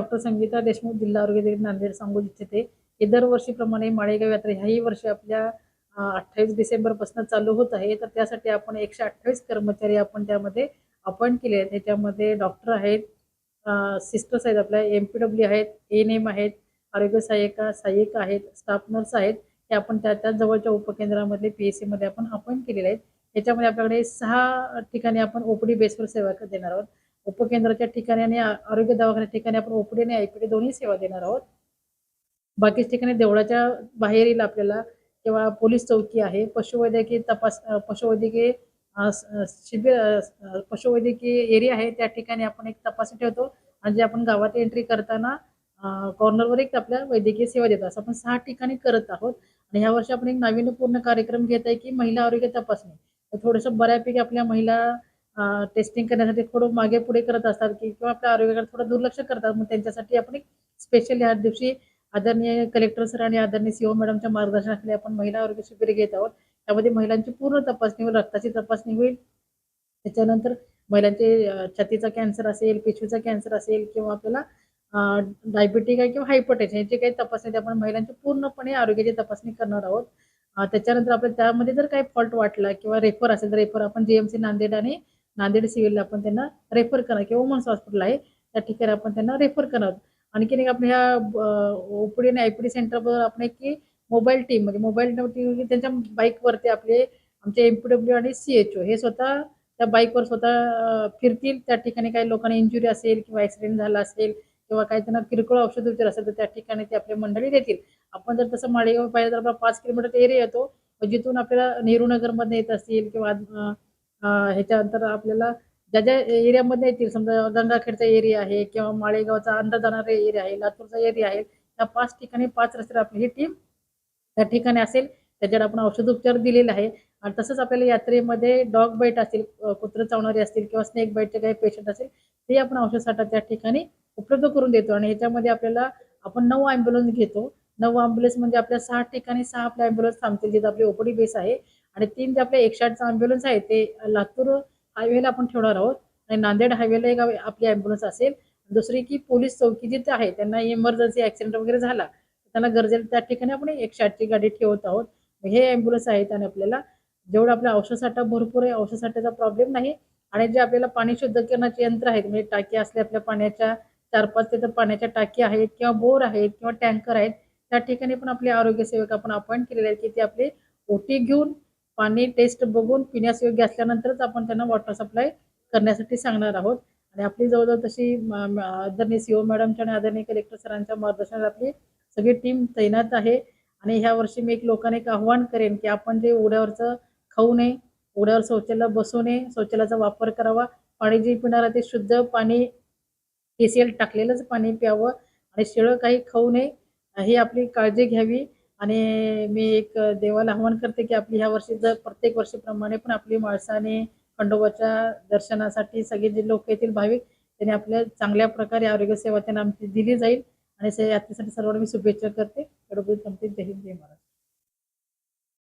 Doctor Sangeeta Deshmukh जिल्हा आरोग्य अधिकारी नांदेड सांगू इच्छिते की दरवर्षीप्रमाणे माळेगाव यात्रा ह्याही वर्षी आपल्या अठ्ठावीस डिसेंबरपासून चालू होत आहे. तर त्यासाठी आपण एकशे अठ्ठावीस कर्मचारी आपण त्यामध्ये अपॉइंट केले आहेत. त्याच्यामध्ये डॉक्टर आहेत सिस्टर्स आहेत आपल्या एम पी डब्ल्यू आहेत एन एम आहेत आरोग्य सहाय्यका सहाय्यिका आहेत स्टाफ नर्स आहेत. हे आपण त्या त्या जवळच्या उपकेंद्रामध्ये पी एस सीमध्ये आपण अपॉइंट केलेले आहेत. याच्यामध्ये आपल्याकडे सहा ठिकाणी आपण ओपीडी बेसवर सेवा देणार आहोत. उपकेंद्राच्या ठिकाणी आणि आरोग्य दवाखान्याच्या ठिकाणी आपण ओपीडी आणि आयपीडी दोन्ही सेवा देणार आहोत. बाकीच्या ठिकाणी देवळाच्या बाहेरील आपल्याला किंवा पोलीस चौकी आहे पशुवैद्यकीय तपास पशुवैद्यकीय शिबिर पशुवैद्यकीय एरिया आहे त्या ठिकाणी आपण एक तपासणी ठेवतो आणि जे आपण गावात एंट्री करताना कॉर्नरवर एक आपल्या वैद्यकीय सेवा देतो असं आपण सहा ठिकाणी करत आहोत आणि ह्या वर्षी आपण एक नाविन्यपूर्ण कार्यक्रम घेत आहे की महिला आरोग्य तपासणी. थोडंसं बऱ्यापैकी आपल्या महिला टेस्टिंग करण्यासाठी थोडं मागे पुढे करत असतात की किंवा आपल्या आरोग्याकडे थोडं दुर्लक्ष करतात. मग त्यांच्यासाठी आपण एक स्पेशल या दिवशी आदरणीय कलेक्टर सर आणि आदरणीय सीओ मॅडमच्या मार्गदर्शनाखाली आपण महिला आरोग्य शिबिर घेत आहोत. त्यामध्ये महिलांची पूर्ण तपासणी होईल रक्ताची तपासणी होईल. त्याच्यानंतर महिलांचे छातीचा कॅन्सर असेल पिशवीचा कॅन्सर असेल किंवा आपल्याला डायबिटिक आहे किंवा हायपरटेन्शन याची काही तपासणी आपण महिलांची पूर्णपणे आरोग्याची तपासणी करणार आहोत. त्याच्यानंतर आपल्या त्यामध्ये जर काही फॉल्ट वाटला किंवा रेफर असेल तर रेफर आपण जीएमसी नांदेड आणि नांदेड सिव्हिलला आपण त्यांना रेफर करणार किंवा वुमन्स हॉस्पिटल आहे त्या ठिकाणी आपण त्यांना रेफर करणार. आणखीन एक आपण ह्या ओपीडी आणि आयपीडी सेंटरवर आपण एक की मोबाईल टीम म्हणजे मोबाईल टीम त्यांच्या बाईकवरती आपले आमचे एमपीडब्ल्यू आणि सी एच ओ हे स्वतः त्या बाईकवर स्वतः फिरतील. त्या ठिकाणी काही लोकांना इंजुरी असेल किंवा ॲक्सिडेंट झाला असेल किंवा काही त्यांना किरकोळ औषध उपचार असेल तर त्या ठिकाणी ते आपली मंडळी देतील. आपण जर तसं माळेगाव पाहिलं तर आपला पाच किलोमीटर एरिया येतो जिथून आपल्याला नेहरू नगरमध्ये येत असतील किंवा ह्याच्यानंतर आपल्याला ज्या ज्या एरियामध्ये येतील समजा गंगाखेडचा एरिया आहे किंवा माळेगावचा अंदर जाणारा एरिया आहे लातूरचा एरिया आहे त्या पाच ठिकाणी पाच रस्त्यावर आपली ही टीम त्या ठिकाणी असेल. त्याच्यावर आपण औषधोपचार दिलेला आहे. आणि तसंच आपल्याला यात्रेमध्ये डॉग बाईट असतील कुत्र चावणारे असतील किंवा स्नेक बाईटचे काही पेशंट असेल ते आपण औषधसाठा त्या ठिकाणी उपलब्ध करून देतो. आणि ह्याच्यामध्ये आपल्याला आपण नऊ ॲम्ब्युलन्स घेतो. नऊ ॲम्ब्युलन्स म्हणजे आपल्या सहा ठिकाणी सहा आपल्या ॲम्ब्युलन्स थांबतील जिथं आपली ओपीडी बेस आहे. आणि तीन जे आपले एकशे आठचा ॲम्ब्युलन्स आहे ते लातूर हायवेला आपण ठेवणार आहोत. आणि नांदेड हायवेला एक आपली ॲम्ब्युलन्स असेल. दुसरी की पोलीस चौकी जिथे आहे त्यांना इमर्जन्सी ॲक्सिडेंट वगैरे झाला त्यांना गरजेला त्या ठिकाणी आपण एकशे आठची गाडी ठेवत आहोत. हे ॲम्ब्युलन्स आहेत आणि आपल्याला. जेवढं आपला औषधसाठा भरपूर आहे औषधसाठ्याचा प्रॉब्लेम नाही. आणि जे आपल्याला पाणी शुद्ध करण्याचे यंत्र आहेत म्हणजे टाकी असले आपल्या पाण्याच्या चार पाच तिथं पाण्याच्या टाकी आहेत किंवा बोर आहेत किंवा टँकर आहेत त्या ठिकाणी पण आपले आरोग्य सेवक आपण अपॉइंट केलेले आहेत की ते आपले ओटी घेऊन पाणी टेस्ट बघून पिण्यास योग्य असल्यानंतरच आपण त्यांना वॉटर सप्लाय करण्यासाठी सांगणार आहोत. आणि आपली जवळजवळ तशी आदरणीय सीओ मॅडमच्या आणि आदरणीय कलेक्टर सरांच्या मार्गदर्शनात आपली सगळी टीम तैनात आहे. आणि ह्या वर्षी मी एक लोकांना एक आव्हान करेन की आपण जे उड्यावरचं खाऊ नये उड्यावर शौचालय बसू नये शौचालयाचा वापर करावा. पाणी जे पिणार आहे ते शुद्ध पाणी केसीएल टाकलेलंच पाणी प्यावं. आणि शिळं काही खाऊ नये ही आपली काळजी घ्यावी. आणि मी एक देवाला आव्हान करते की आपली ह्या वर्षी जर प्रत्येक वर्षीप्रमाणे पण आपली माळसाने खंडोबाच्या दर्शनासाठी सगळे जे लोक येतील भाविक त्यांनी आपल्या चांगल्या प्रकारे आरोग्य सेवा त्यांना आमची दिली जाईल. आणि यात्रेसाठी सर्वांना मी शुभेच्छा करते. एवढं जय हिंद जय महाराज